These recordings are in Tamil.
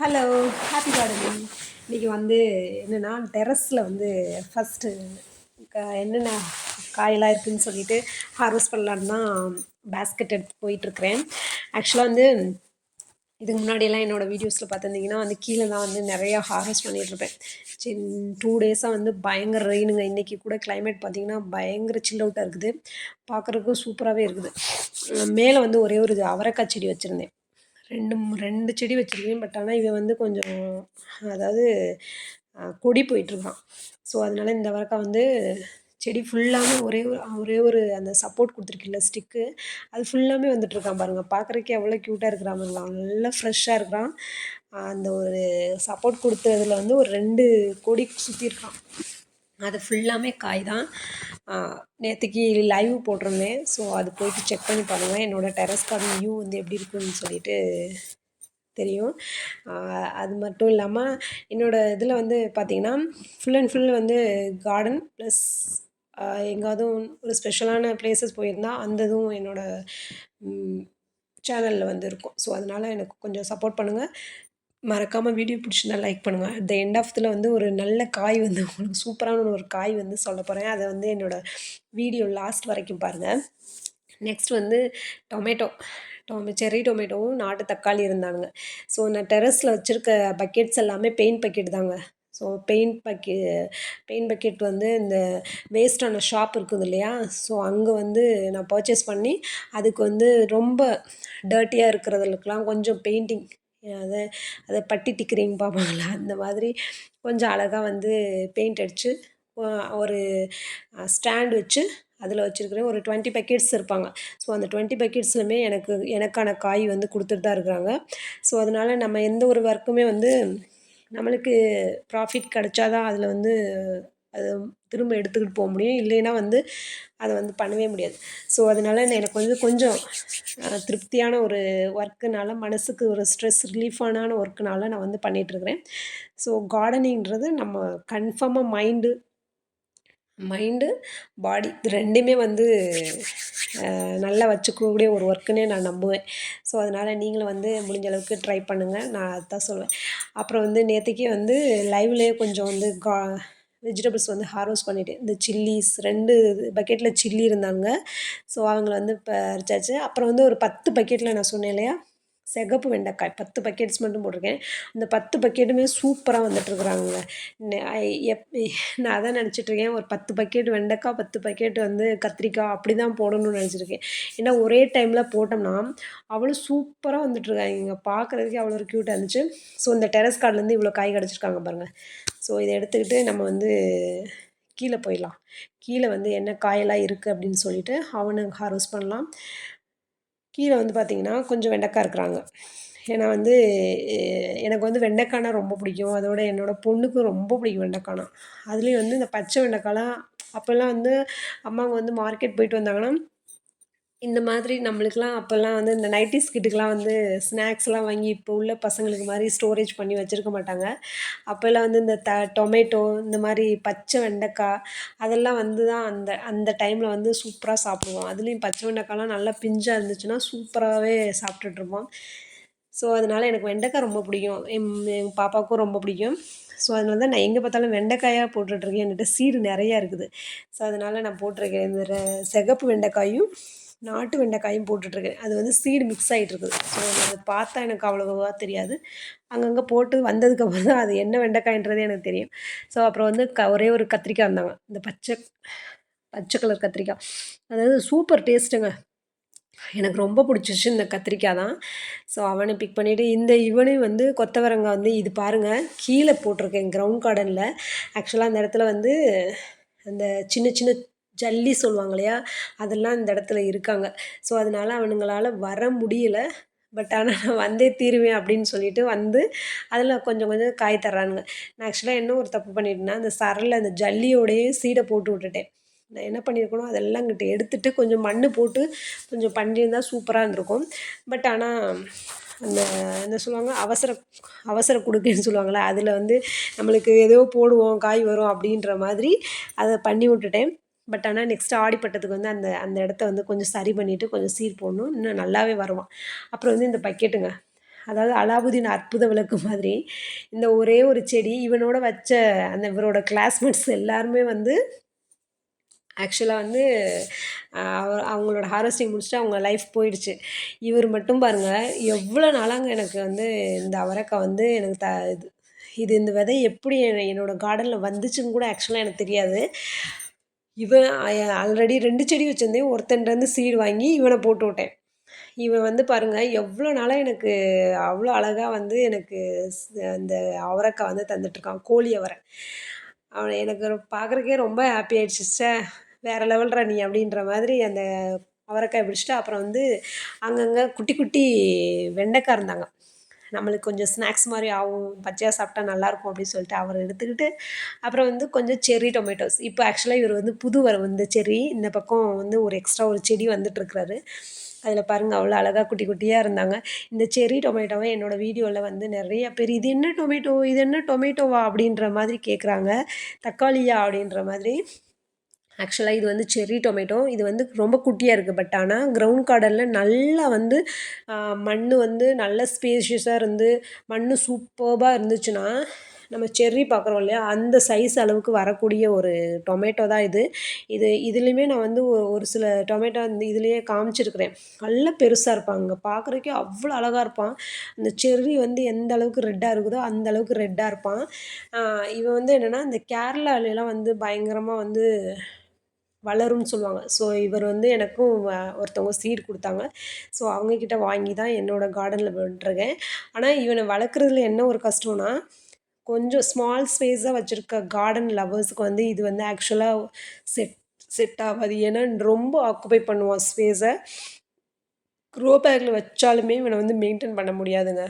ஹலோ ஹாப்பி கார்டனிங் இன்றைக்கி வந்து என்னென்னா டெரஸில் வந்து ஃபஸ்ட்டு என்னென்ன காயெல்லாம் இருக்குதுன்னு சொல்லிட்டு ஹார்வெஸ்ட் பண்ணலான்னு தான் பேஸ்கெட் எடுத்து போயிட்டுருக்குறேன். ஆக்சுவலாக வந்து இதுக்கு முன்னாடியெல்லாம் என்னோடய வீடியோஸில் பார்த்துருந்தீங்கன்னா வந்து கீழே தான் வந்து நிறையா ஹார்வெஸ்ட் பண்ணிகிட்ருப்பேன் சரி டூ டேஸாக வந்து பயங்கர ரெயினுங்க இன்றைக்கி கூட கிளைமேட் பார்த்திங்கன்னா பயங்கர சில் அவுட்டாக இருக்குது. பார்க்குறதுக்கும் சூப்பராகவே இருக்குது. மேலே வந்து ஒரே ஒரு அவரைக்காய் செடி வச்சுருந்தேன். ரெண்டு ரெண்டு செடி வச்சுருக்கேன். பட் ஆனால் இவன் வந்து கொஞ்சம் அதாவது கொடி போயிட்டுருக்கான். ஸோ அதனால இந்த அவரக்காய் வந்து செடி ஃபுல்லாமே ஒரே ஒரு ஒரே ஒரு அந்த சப்போர்ட் கொடுத்துருக்குல்ல ஸ்டிக்கு அது ஃபுல்லாமே வந்துட்டுருக்கான் பாருங்கள் பார்க்குறக்கே எவ்வளோ க்யூட்டாக இருக்கிறான் நல்லா ஃப்ரெஷ்ஷாக இருக்கிறான். அந்த ஒரு சப்போர்ட் கொடுத்ததுல வந்து ஒரு ரெண்டு கொடி சுற்றிருக்கான் அது ஃபுல்லாமே காய் தான். நேற்றுக்கு லைவ் போட்டிருந்தேன். ஸோ அது போயிட்டு செக் பண்ணி பாருங்கள் என்னோடய டெரஸ் கார்டன் வியூ வந்து எப்படி இருக்குன்னு சொல்லிட்டு தெரியும். அது மட்டும் இல்லாமல் என்னோடய இதில் வந்து பார்த்திங்கன்னா ஃபுல் அண்ட் ஃபுல் வந்து கார்டன் ப்ளஸ் எங்காவது ஒரு ஸ்பெஷலான பிளேசஸ் போயிருந்தால் அந்த இதுவும் என்னோடய சேனலில் வந்து இருக்கும். ஸோ அதனால் எனக்கு கொஞ்சம் சப்போர்ட் பண்ணுங்கள் மறக்காமல் வீடியோ பிடிச்சிருந்தா லைக் பண்ணுங்கள் அட் த எண்ட் ஆஃப் இதில் வந்து ஒரு நல்ல காய் வந்து உங்களுக்கு சூப்பரான ஒரு காய் வந்து சொல்ல போகிறேன் அதை வந்து என்னோடய வீடியோ லாஸ்ட் வரைக்கும் பாருங்கள் நெக்ஸ்ட் வந்து டொமேட்டோ டொமே செர்ரி டொமேட்டோவும் நாட்டு தக்காளி இருந்தானுங்க. ஸோ நான் டெரஸில் வச்சுருக்க பக்கெட்ஸ் எல்லாமே பெயிண்ட் பக்கெட் தாங்க. So paint bucket paint bucket வந்து இந்த வேஸ்ட்டான ஷாப் இருக்குது இல்லையா? ஸோ அங்கே வந்து நான் பர்ச்சேஸ் பண்ணி அதுக்கு வந்து ரொம்ப டர்ட்டியாக இருக்கிறதுக்கெலாம் கொஞ்சம் பெயிண்டிங் அதை அதை பட்டி டிக்கரிங் பார்ப்பாங்கள்ல அந்த மாதிரி கொஞ்சம் அழகாக வந்து பெயிண்ட் அடித்து ஒரு ஸ்டாண்ட் வச்சு அதில் வச்சுருக்கிறேன் ஒரு டுவெண்ட்டி பக்கெட்ஸ் இருப்பாங்க. ஸோ அந்த டுவெண்ட்டி பக்கெட்ஸ்லுமே எனக்கு எனக்கான காய் வந்து கொடுத்துட்டு தான் இருக்கிறாங்க. ஸோ அதனால் நம்ம எந்த ஒரு ஒர்க்குமே வந்து நம்மளுக்கு ப்ராஃபிட் கிடச்சா தான் அதில் வந்து அது திரும்ப எடுத்துக்கிட்டு போக முடியும். இல்லைன்னா வந்து அதை வந்து பண்ணவே முடியாது. ஸோ அதனால் எனக்கு வந்து கொஞ்சம் திருப்தியான ஒரு ஒர்க்குனால மனசுக்கு ஒரு ஸ்ட்ரெஸ் ரிலீஃபான ஒர்க்குனால நான் வந்து பண்ணிகிட்ருக்கிறேன் ஸோ கார்டனிங்கிறது நம்ம கன்ஃபார்மாக மைண்டு மைண்டு பாடி இது ரெண்டுமே வந்து நல்லா வச்சுக்கக்கூடிய ஒரு ஒர்க்குன்னே நான் நம்புவேன். ஸோ அதனால் நீங்களும் வந்து முடிஞ்ச அளவுக்கு ட்ரை பண்ணுங்கள் நான் அதுதான் சொல்லுவேன் அப்புறம் வந்து நேற்றுக்கே வந்து லைவ்லேயே கொஞ்சம் வந்து கா வெஜிடபிள்ஸ் வந்து ஹார்வெஸ்ட் பண்ணிட்டு இந்த சில்லிஸ் ரெண்டு பக்கெட்டில் சில்லி இருந்தாங்க. ஸோ அவங்கள வந்து பறிச்சாச்சு. அப்புறம் வந்து ஒரு பத்து பக்கெட்டில் நான் சொன்னேன் இல்லையா? சிகப்பு வெண்டைக்காய் பத்து பக்கெட்ஸ் மட்டும் போட்டிருக்கேன். அந்த பத்து பக்கெட்டுமே சூப்பராக வந்துட்டுருக்குறாங்க எப் நான் அதான் நினச்சிட்ருக்கேன் ஒரு பத்து பக்கெட் வெண்டைக்காய் பத்து பக்கெட் வந்து கத்திரிக்காய் அப்படி தான் போடணும்னு நினச்சிருக்கேன். ஏன்னா ஒரே டைமில் போட்டோம்னா அவ்வளோ சூப்பராக வந்துட்டுருக்காங்க பார்க்குறதுக்கே அவ்வளோ ஒரு க்யூட்டாக இருந்துச்சு. ஸோ இந்த டெரஸ் கார்ட்லேருந்து இவ்வளோ காய் கிடச்சிருக்காங்க பாருங்கள் ஸோ இதை எடுத்துக்கிட்டு நம்ம வந்து கீழே போயிடலாம். கீழே வந்து என்ன காயெல்லாம் இருக்குது அப்படின்னு சொல்லிட்டு அவனை ஹார்வெஸ்ட் பண்ணலாம். கீழே வந்து பார்த்திங்கன்னா கொஞ்சம் வெண்டைக்காய் இருக்கிறாங்க. ஏன்னா வந்து எனக்கு வந்து வெண்டைக்காய்னா ரொம்ப பிடிக்கும். அதோட என்னோடய பொண்ணுக்கும் ரொம்ப பிடிக்கும் வெண்டைக்காய்னா. அதுலேயும் வந்து இந்த பச்சை வெண்டைக்காய்லாம் அப்போல்லாம் வந்து அம்மாங்க வந்து மார்க்கெட் போயிட்டு வந்தாங்கன்னா இந்த மாதிரி நம்மளுக்கெலாம் அப்போல்லாம் வந்து இந்த நைட்டிஸ் கிட்டுக்கெலாம் வந்து ஸ்நாக்ஸ்லாம் வாங்கி இப்போ உள்ள பசங்களுக்கு மாதிரி ஸ்டோரேஜ் பண்ணி வச்சுருக்க மாட்டாங்க. அப்போல்லாம் வந்து இந்த த டொமேட்டோ இந்த மாதிரி பச்சை வெண்டைக்காய் அதெல்லாம் வந்து தான் அந்த அந்த டைமில் வந்து சூப்பராக சாப்பிடுவோம். அதுலேயும் பச்சை வெண்டைக்காய்லாம் நல்லா பிஞ்சாக இருந்துச்சுன்னா சூப்பராகவே சாப்பிட்டுட்ருப்போம். ஸோ அதனால் எனக்கு வெண்டைக்காய் ரொம்ப பிடிக்கும். என் எங்கள் பாப்பாவுக்கும் ரொம்ப பிடிக்கும். ஸோ அதனால தான் நான் எங்கே பார்த்தாலும் வெண்டைக்காயாக போட்டுட்ருக்கேன். என்கிட்ட சீடு நிறையா இருக்குது. ஸோ அதனால் நான் போட்டிருக்கேன் இந்த சிகப்பு வெண்டைக்காயும் நாட்டு வெண்டைக்காயும் போட்டுட்ருக்கேன். அது வந்து சீடு மிக்ஸ் ஆகிட்டு இருக்குது ஸோ அது பார்த்தா எனக்கு அவ்வளோவா தெரியாது. அங்கங்கே போட்டு வந்ததுக்கப்புறம் தான் அது என்ன வெண்டைக்காயின்றதே எனக்கு தெரியும். ஸோ அப்புறம் வந்து க ஒரே ஒரு கத்திரிக்காய் இருந்தாங்க இந்த பச்சை பச்சை கலர் கத்திரிக்காய். அதாவது சூப்பர் டேஸ்ட்டுங்க எனக்கு ரொம்ப பிடிச்சிச்சு இந்த கத்திரிக்காய் தான். ஸோ அவனை பிக் பண்ணிவிட்டு இந்த இவனையும் வந்து கொத்தவரங்காய் வந்து இது பாருங்கள் கீழே போட்டிருக்கேன் கிரவுண்ட் கார்டனில் ஆக்சுவலாக அந்த இடத்துல வந்து அந்த சின்ன சின்ன ஜல்லி சொல்லுவாங்க இல்லையா? அதெல்லாம் இந்த இடத்துல இருக்காங்க. ஸோ அதனால் அவனுங்களால் வர முடியல. பட் ஆனால் நான் வந்தே தீருவேன் அப்படின்னு சொல்லிட்டு வந்து அதில் கொஞ்சம் கொஞ்சம் காய் தர்றானுங்க. நான் ஆக்சுவலாக என்ன ஒரு தப்பு பண்ணிட்டேன்னா அந்த சரலில் அந்த ஜல்லியோடையே சீடை போட்டு விட்டுட்டேன். நான் என்ன பண்ணியிருக்கணும்? அதெல்லாம் இங்கிட்ட எடுத்துகிட்டு கொஞ்சம் மண் போட்டு கொஞ்சம் பண்ணியிருந்தால் சூப்பராக இருந்திருக்கும். பட் ஆனால் அந்த என்ன சொல்லுவாங்க? அவசர அவசர கொடுக்குன்னு சொல்லுவாங்களே அதில் வந்து நம்மளுக்கு ஏதோ போடுவோம் காய் வரும் அப்படின்ற மாதிரி அதை பண்ணி விட்டுட்டேன். பட் ஆனால் நெக்ஸ்ட் ஆடிப்பட்டத்துக்கு வந்து அந்த அந்த இடத்த வந்து கொஞ்சம் சரி பண்ணிவிட்டு கொஞ்சம் சீர் போடணும். இன்னும் நல்லாவே வருவான். அப்புறம் வந்து இந்த பக்கெட்டுங்க. அதாவது அலாவுதீன் அற்புத விளக்கு மாதிரி இந்த ஒரே ஒரு செடி இவனோட வச்ச அந்த இவரோட கிளாஸ்மேட்ஸ் எல்லாருமே வந்து ஆக்சுவலாக வந்து அவங்களோட ஹார்வெஸ்டிங் முடிச்சுட்டு அவங்க லைஃப் போயிடுச்சு. இவர் மட்டும் பாருங்கள் எவ்வளோ நாளாங்க எனக்கு வந்து இந்த அவரைக்காய் வந்து எனக்கு த இது இது இந்த விதை எப்படி என்னோடய கார்டனில் வந்துச்சுன்னு கூட ஆக்சுவலாக எனக்கு தெரியாது. இவன் ஆல்ரெடி ரெண்டு செடி வச்சுருந்தேன். ஒருத்தன்ட்டு சீடு வாங்கி இவனை போட்டு விட்டேன். இவன் வந்து பாருங்கள் எவ்வளோ நாளாக எனக்கு அவ்வளோ அழகாக வந்து எனக்கு அந்த அவரைக்காய் வந்து தந்துட்டுருக்கான் கோழி அவரை. அவனை எனக்கு பார்க்குறக்கே ரொம்ப ஹாப்பி ஆயிடுச்சு சே வேறு லெவல்ரா நீ? அப்படின்ற மாதிரி அந்த அவரைக்காய் பிடிச்சிட்டு அப்புறம் வந்து அங்கங்கே குட்டி குட்டி வெண்டைக்காய் இருந்தாங்க. நம்மளுக்கு கொஞ்சம் ஸ்நாக்ஸ் மாதிரி ஆகும். பச்சையாக சாப்பிட்டா நல்லாயிருக்கும் அப்படின்னு சொல்லிட்டு அவர் எடுத்துக்கிட்டு அப்புறம் வந்து கொஞ்சம் செர்ரி டொமேட்டோஸ் இப்போ ஆக்சுவலாக இவர் வந்து புது வர வந்து செர்ரி இந்த பக்கம் வந்து ஒரு எக்ஸ்ட்ரா ஒரு செடி வந்துட்டுருக்கிறாரு. அதில் பாருங்கள் அவ்வளோ அழகாக குட்டி குட்டியாக இருந்தாங்க. இந்த செரி டொமேட்டோவை என்னோடய வீடியோவில் வந்து நிறைய பேர் இது என்ன டொமேட்டோ இது என்ன டொமேட்டோவா அப்படின்ற மாதிரி கேட்குறாங்க. தக்காளியா அப்படின்ற மாதிரி. ஆக்சுவலாக இது வந்து செர்ரி டொமேட்டோ இது வந்து ரொம்ப குட்டியாக இருக்குது பட் ஆனால் கிரவுண்ட் கார்டனில் நல்லா வந்து மண் வந்து நல்ல ஸ்பேஷியஸாக இருந்து மண் சூப்பர்பாக இருந்துச்சுன்னா நம்ம செர்ரி பார்க்குறோம் இல்லையா? அந்த சைஸ் அளவுக்கு வரக்கூடிய ஒரு டொமேட்டோ தான் இது. இது இதுலேயுமே நான் வந்து ஒரு சில டொமேட்டோ இந்த இதுலேயே காமிச்சிருக்கிறேன். நல்லா பெருசாக இருப்பாங்க பார்க்குறக்கே அவ்வளோ அழகாக இருப்பான் அந்த செர்ரி வந்து எந்த அளவுக்கு ரெட்டாக இருக்குதோ அந்த அளவுக்கு ரெட்டாக இருப்பான் இவன் வந்து என்னென்னா இந்த கேரளாலெலாம் வந்து பயங்கரமாக வந்து வளரும்னு சொல்லுவாங்க. ஸோ இவர் வந்து எனக்கும் ஒருத்தவங்க சீட் கொடுத்தாங்க. ஸோ அவங்கக்கிட்ட வாங்கி தான் என்னோடய கார்டனில் விட்டுருக்கேன். ஆனால் இவனை வளர்க்குறதுல என்ன ஒரு கஷ்டம்னா கொஞ்சம் ஸ்மால் ஸ்பேஸாக வச்சுருக்க கார்டன் லவர்ஸுக்கு வந்து இது வந்து ஆக்சுவலாக செட் செட் ஆகாது. ஏன்னா ரொம்ப ஆக்குபை பண்ணுவான் ஸ்பேஸை க்ரோ பேக்கில் வச்சாலுமே இவனை வந்து மெயின்டைன் பண்ண முடியாதுங்க.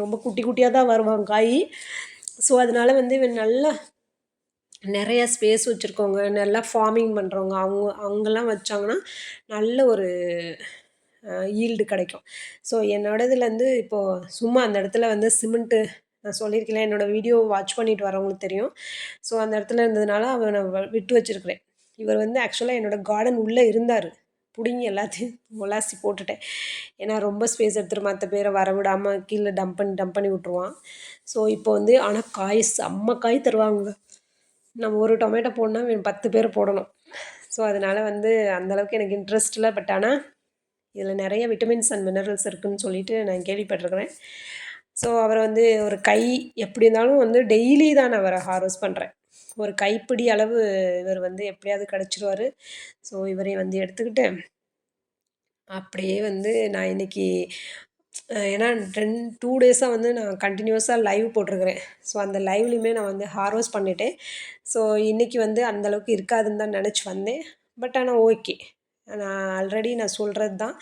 ரொம்ப குட்டி குட்டியாக தான் வருவான் காய். ஸோ அதனால் வந்து இவன் நல்லா நிறைய ஸ்பேஸ் வச்சுருக்கவங்க நல்லா ஃபார்மிங் பண்ணுறவங்க அவங்க அவங்கெல்லாம் வச்சாங்கன்னா நல்ல ஒரு ஈல்டு கிடைக்கும். ஸோ என்னோடதுலேருந்து இப்போது சும்மா அந்த இடத்துல வந்து சிமெண்ட்டு நான் சொல்லியிருக்கேன் என்னோடய வீடியோ வாட்ச் பண்ணிட்டு வரவங்களுக்கு தெரியும். ஸோ அந்த இடத்துல இருந்ததுனால அவனை விட்டு வச்சுருக்கிறேன். இவர் வந்து ஆக்சுவலாக என்னோடய கார்டன் உள்ளே இருந்தார். பிடுங்கி எல்லாத்தையும் உலாசி போட்டுட்டேன். ஏன்னா ரொம்ப ஸ்பேஸ் எடுத்துகிட்டு மற்ற பேரை வர விடாமல் கீழே டம்ப் பண்ணி டம்ப் பண்ணி விட்ருவான் ஸோ இப்போ வந்து ஆனால் காய் செம்ம காய் தருவாங்க. நம்ம ஒரு டொமேட்டோ போடணுன்னா பத்து பேர் போடணும். ஸோ அதனால் வந்து அந்தளவுக்கு எனக்கு இன்ட்ரெஸ்ட் இல்லை. பட் ஆனால் இதில் நிறைய விட்டமின்ஸ் அண்ட் மினரல்ஸ் இருக்குதுன்னு சொல்லிட்டு நான் கேள்விப்பட்டிருக்கிறேன். ஸோ அவரை வந்து ஒரு கை எப்படி இருந்தாலும் வந்து டெய்லி தான் நான் அவரை ஹார்வெஸ்ட் பண்ணுறேன் ஒரு கைப்பிடி அளவு இவர் வந்து எப்படியாவது கிடச்சிருவார். ஸோ இவரை வந்து எடுத்துக்கிட்டு அப்படியே வந்து நான் இன்றைக்கி ஏன்னா ரெண்டு டூ டேஸாக வந்து நான் கண்டினியூஸாக லைவ் போட்டிருக்கிறேன். ஸோ அந்த லைவ்லையுமே நான் வந்து ஹார்வெஸ்ட் பண்ணிட்டேன். ஸோ இன்றைக்கி வந்து அந்தளவுக்கு இருக்காதுன்னு தான் நினச்சி வந்தேன். பட் ஆனால் ஓகே நான் ஆல்ரெடி நான் சொல்கிறது தான்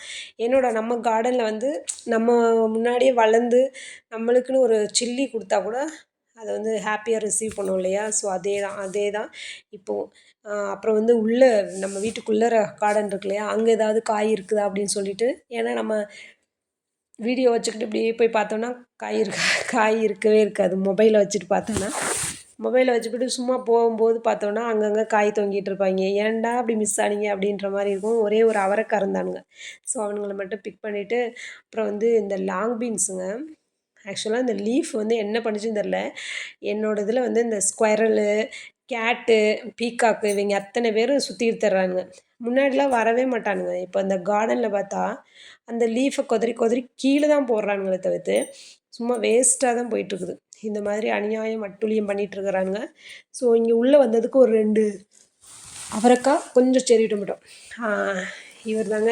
என்னோட நம்ம கார்டனில் வந்து நம்ம முன்னாடியே வளர்ந்து நம்மளுக்குன்னு ஒரு சில்லி கொடுத்தா கூட அதை வந்து ஹாப்பியாக ரிசீவ் பண்ணோம் இல்லையா? ஸோ அதே தான் அதே தான் இப்போது அப்புறம் வந்து உள்ளே நம்ம வீட்டுக்குள்ளே கார்டன் இருக்கு இல்லையா? அங்கே ஏதாவது காய் இருக்குதா அப்படின்னு சொல்லிட்டு ஏன்னா நம்ம வீடியோ வச்சுக்கிட்டு இப்படியே போய் பார்த்தோன்னா காய் இருக்கா காய் இருக்கவே இருக்காது. மொபைலை வச்சுட்டு பார்த்தோன்னா மொபைலை வச்சுக்கிட்டு சும்மா போகும்போது பார்த்தோன்னா அங்கங்கே காய் தொங்கிட்டு இருப்பாங்க. ஏன்டா அப்படி மிஸ் ஆனீங்க? அப்படின்ற மாதிரி இருக்கும். ஒரே ஒரு அவரைக்காய் இருந்தானுங்க. ஸோ அவனுங்களை மட்டும் பிக் பண்ணிவிட்டு அப்புறம் வந்து இந்த லாங் பீன்ஸுங்க ஆக்சுவலாக இந்த லீஃப் வந்து என்ன பண்ணிச்சுன்னு தெரில என்னோட இதில் வந்து இந்த ஸ்கொயரலு கேட்டு பீக்காக்கு இவங்க அத்தனை பேரும் சுற்றி தர்றானுங்க முன்னாடிலாம் வரவே மாட்டானுங்க. இப்போ அந்த கார்டனில் பார்த்தா அந்த லீஃபை கொதறி கொதறி கீழே தான் போடுறானுங்களே தவிர்த்து சும்மா வேஸ்ட்டாக தான் போயிட்டுருக்குது. இந்த மாதிரி அநியாயம் அட்டுழியம் பண்ணிகிட்ருக்குறானுங்க ஸோ இங்கே உள்ளே வந்ததுக்கு ஒரு ரெண்டு அவரைக்கா கொஞ்சம் செறிவிட டொமேட்டோ இவர் தாங்க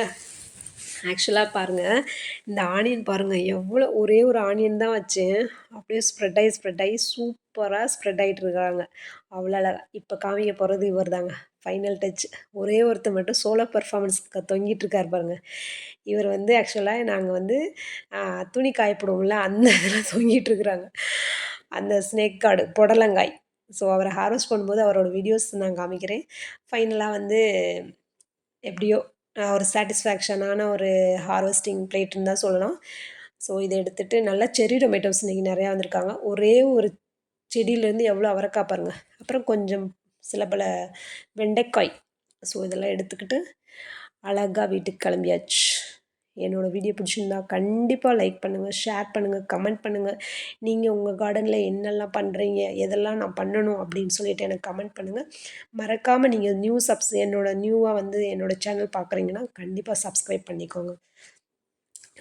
ஆக்சுவலாக பாருங்கள் இந்த ஆனியன் பாருங்கள் எவ்வளோ ஒரே ஒரு ஆனியன் தான் வச்சேன் அப்படியே ஸ்ப்ரெட் ஆகி ஸ்ப்ரெட் ஆகி சூப்பராக ஸ்ப்ரெட் ஆகிட்டு இருக்கிறாங்க அவ்வளோ அழகாக இப்போ காமிக்க போகிறது இவர் தாங்க. ஃபைனல் டச் ஒரே ஒருத்தர் மட்டும் சோலோ பர்ஃபார்மன்ஸ்க்கு தொங்கிட்டு இருக்கார் பாருங்க. இவர் வந்து ஆக்சுவலாக நாங்கள் வந்து துணி காயப்படுவோம்ல அந்த இதில் தொங்கிட்டு இருக்கிறாங்க. அந்த ஸ்னேக் கார்டு புடலங்காய். ஸோ அவரை ஹார்வெஸ்ட் பண்ணும்போது அவரோட வீடியோஸ் நான் காமிக்கிறேன். ஃபைனலாக வந்து எப்படியோ ஒரு சாட்டிஸ்ஃபேக்ஷனான ஒரு ஹார்வெஸ்டிங் பிளேட்டுன்னு தான் சொல்லலாம். ஸோ இதை எடுத்துகிட்டு நல்லா செரி டொமேட்டோஸ் இன்றைக்கி நிறையா வந்திருக்காங்க. ஒரே ஒரு செடியிலேருந்து எவ்வளோ அவரைக்காய் பாருங்கள் அப்புறம் கொஞ்சம் சில பல வெண்டைக்காய். ஸோ இதெல்லாம் எடுத்துக்கிட்டு அழகாக வீட்டுக்கு கிளம்பியாச்சு. என்னோடய வீடியோ பிடிச்சிருந்தா கண்டிப்பாக லைக் பண்ணுங்கள் ஷேர் பண்ணுங்கள் கமெண்ட் பண்ணுங்கள் நீங்கள் உங்கள் கார்டனில் என்னெல்லாம் பண்ணுறீங்க எதெல்லாம் நான் பண்ணணும் அப்படின்னு சொல்லிட்டு எனக்கு கமெண்ட் பண்ணுங்கள் மறக்காமல் நீங்கள் நியூ சப்ஸ் என்னோடய நியூவாக வந்து என்னோடய சேனல் பார்க்குறீங்கன்னா கண்டிப்பாக சப்ஸ்கிரைப் பண்ணிக்கோங்க.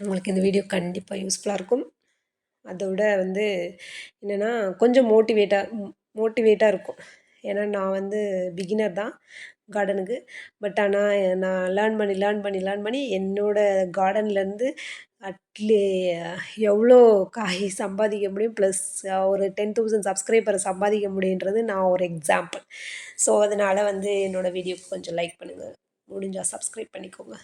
உங்களுக்கு இந்த வீடியோ கண்டிப்பாக யூஸ்ஃபுல்லாக இருக்கும். அதோட வந்து என்னென்னா கொஞ்சம் மோட்டிவேட்டாக மோட்டிவேட்டாக இருக்கும். ஏன்னா நான் வந்து பிகினர் தான். கார்டனுக்கு பட் ஆனால் நான் லேர்ன் பண்ணி லேர்ன் பண்ணி லேர்ன் பண்ணி என்னோடய கார்டன்லேருந்து அட்லீ எவ்வளோ காய் சம்பாதிக்க முடியும் ப்ளஸ் ஒரு டென் தௌசண்ட் சப்ஸ்கிரைபரை சம்பாதிக்க முடியுன்றது நான் ஒரு எக்ஸாம்பிள் ஸோ அதனால் வந்து என்னோடய வீடியோக்கு கொஞ்சம் லைக் பண்ணுங்கள் முடிஞ்சால் சப்ஸ்கிரைப் பண்ணிக்கோங்க.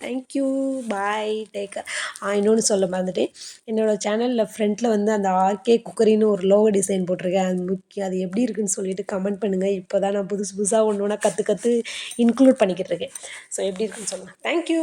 தேங்க்யூ பாய் டேக் ஆ இன்னொன்று சொல்ல மறந்துட்டேன். என்னோடய சேனலில் ஃப்ரண்ட்டில் வந்து அந்த ஆர்கே குக்கரின்னு ஒரு லோகோ டிசைன் போட்டிருக்கேன். அது முக்கியம் அது எப்படி இருக்குன்னு சொல்லிட்டு கமெண்ட் பண்ணுங்கள் இப்போ தான் நான் புதுசு புதுசாக ஒன்று ஒன்றா கற்று கற்று இன்க்ளூட் பண்ணிக்கிட்டு இருக்கேன். ஸோ எப்படி இருக்குன்னு சொல்லுங்கள் தேங்க்யூ